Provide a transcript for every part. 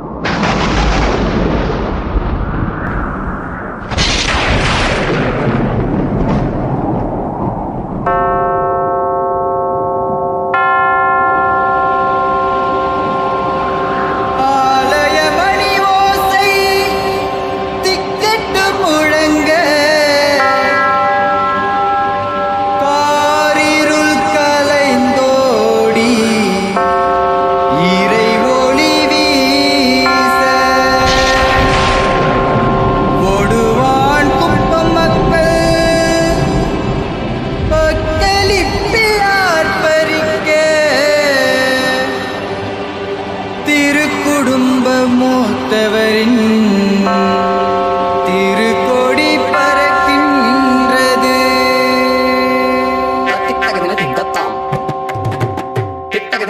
you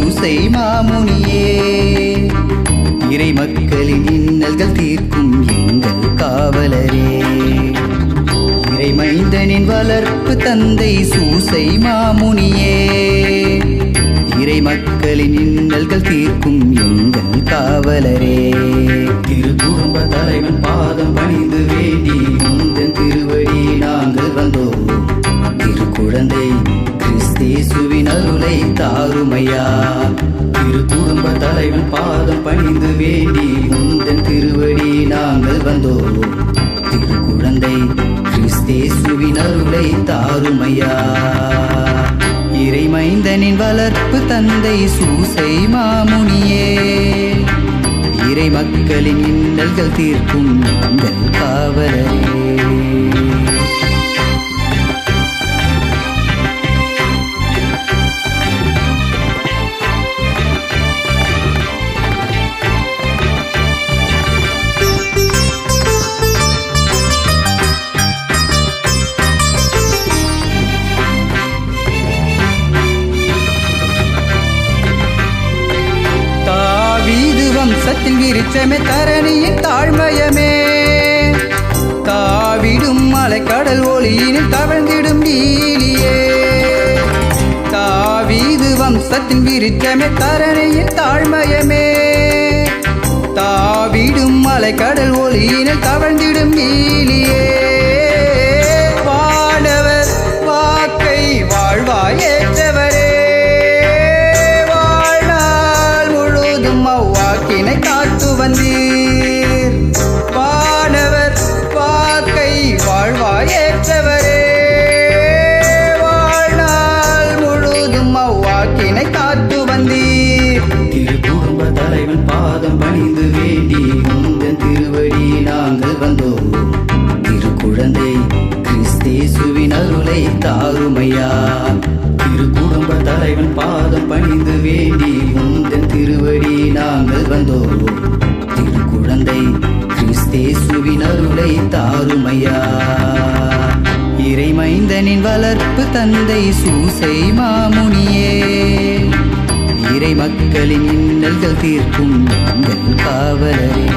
தந்தை மாமுனியே. இறை மக்களின் இன்னல்கள் தீர்க்கும் எங்கள் காவலரே. இறைமைந்தனின் வளர்ப்பு தந்தை சூசை மாமுனியே. இறை மக்களின் இன்னல்கள் தீர்க்கும் எங்கள் காவலரே. திரு குடும்ப தலைவன் பாதம் பணிந்து வேண்டி அருமையா திரு குடும்ப தலைவன் பாதம் பணிந்து வேண்டி முந்தன் திருவடி நாங்கள் வந்தோம். திரு குழந்தை கிறிஸ்தேசுவின் அருளை தாருமையா. இறைமைந்தனின் வளர்ப்பு தந்தை சூசை மாமுனியே. இறை மக்களின் இன்னல்கள் தீர்க்கும் எங்கள் காவலரே. வம்சத்தின் தரணியின் தாழ்மயமே. தாவிடும் மலைக்கடல் ஒளியினில் தவழ்ந்திடும் நீலியே. தாவீது வம்சத்தின் விருச்சமே தரணியின் தாழ்மயமே. தாவிடும் மலைக்கடல் ஒளியினில் தவழ்ந்திடும் நீலியே. தாருமையா இறைமைந்தனின் வளர்ப்பு தந்தை சூசை மாமுனியே. இறை மக்களின் இன்னல்கள் தீர்க்கும் எங்கள் காவலரே.